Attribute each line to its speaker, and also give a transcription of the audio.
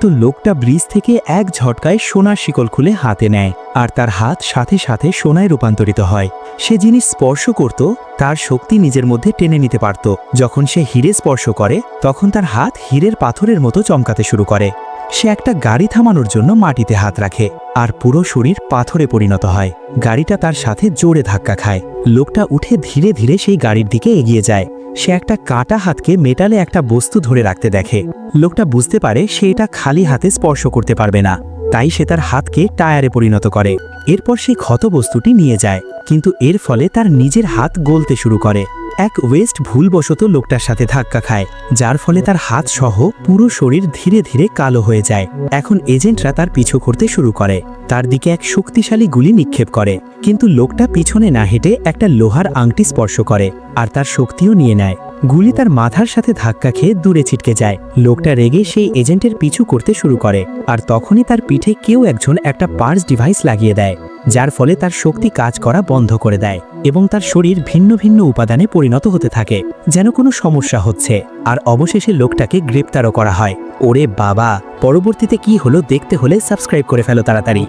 Speaker 1: তো লোকটা ব্রিজ থেকে এক ঝটকায় সোনার শিকল খুলে হাতে নেয়, আর তার হাত সাথে সাথে সোনায় রূপান্তরিত হয়। সে জিনিস স্পর্শ করত, তার শক্তি নিজের মধ্যে টেনে নিতে পারত। যখন সে হিরে স্পর্শ করে, তখন তার হাত হীরের পাথরের মতো চমকাতে শুরু করে। সে একটা গাড়ি থামানোর জন্য মাটিতে হাত রাখে, আর পুরো শরীর পাথরে পরিণত হয়। গাড়িটা তার সাথে জোরে ধাক্কা খায়। লোকটা উঠে ধীরে ধীরে সেই গাড়ির দিকে এগিয়ে যায়। সে একটা কাটা হাতকে মেটালে একটা বস্তু ধরে রাখতে দেখে। লোকটা বুঝতে পারে সে এটা খালি হাতে স্পর্শ করতে পারবে না। তাই সে তার হাতকে টায়ারে পরিণত করে। এরপর সে ক্ষত বস্তুটি নিয়ে যায়। কিন্তু এর ফলে তার নিজের হাত গলতে শুরু করে। এক ওয়েস্ট ভুলবশত লোকটার সাথে ধাক্কা খায়, যার ফলে তার হাত সহ পুরো শরীর ধীরে ধীরে কালো হয়ে যায়। এখন এজেন্টরা তার পিছু করতে শুরু করে। তার দিকে এক শক্তিশালী গুলি নিক্ষেপ করে, কিন্তু লোকটা পিছনে না হেঁটে একটা লোহার আংটি স্পর্শ করে আর তার শক্তিও নিয়ে নেয়। গুলি তার মাথার সাথে ধাক্কা খেয়ে দূরে ছিটকে যায়। লোকটা রেগে সেই এজেন্টের পিছু করতে শুরু করে, আর তখনই তার পিঠে কেউ একজন একটা পার্স ডিভাইস লাগিয়ে দেয়। যার ফলে তার শক্তি কাজ করা বন্ধ করে দেয় এবং তার শরীর ভিন্ন ভিন্ন উপাদানে পরিণত হতে থাকে, যেন কোনো সমস্যা হচ্ছে। আর অবশেষে লোকটাকে গ্রেপ্তারও করা হয়। ওরে বাবা! পরবর্তীতে কি হলো দেখতে হলে সাবস্ক্রাইব করে ফেলো তাড়াতাড়ি।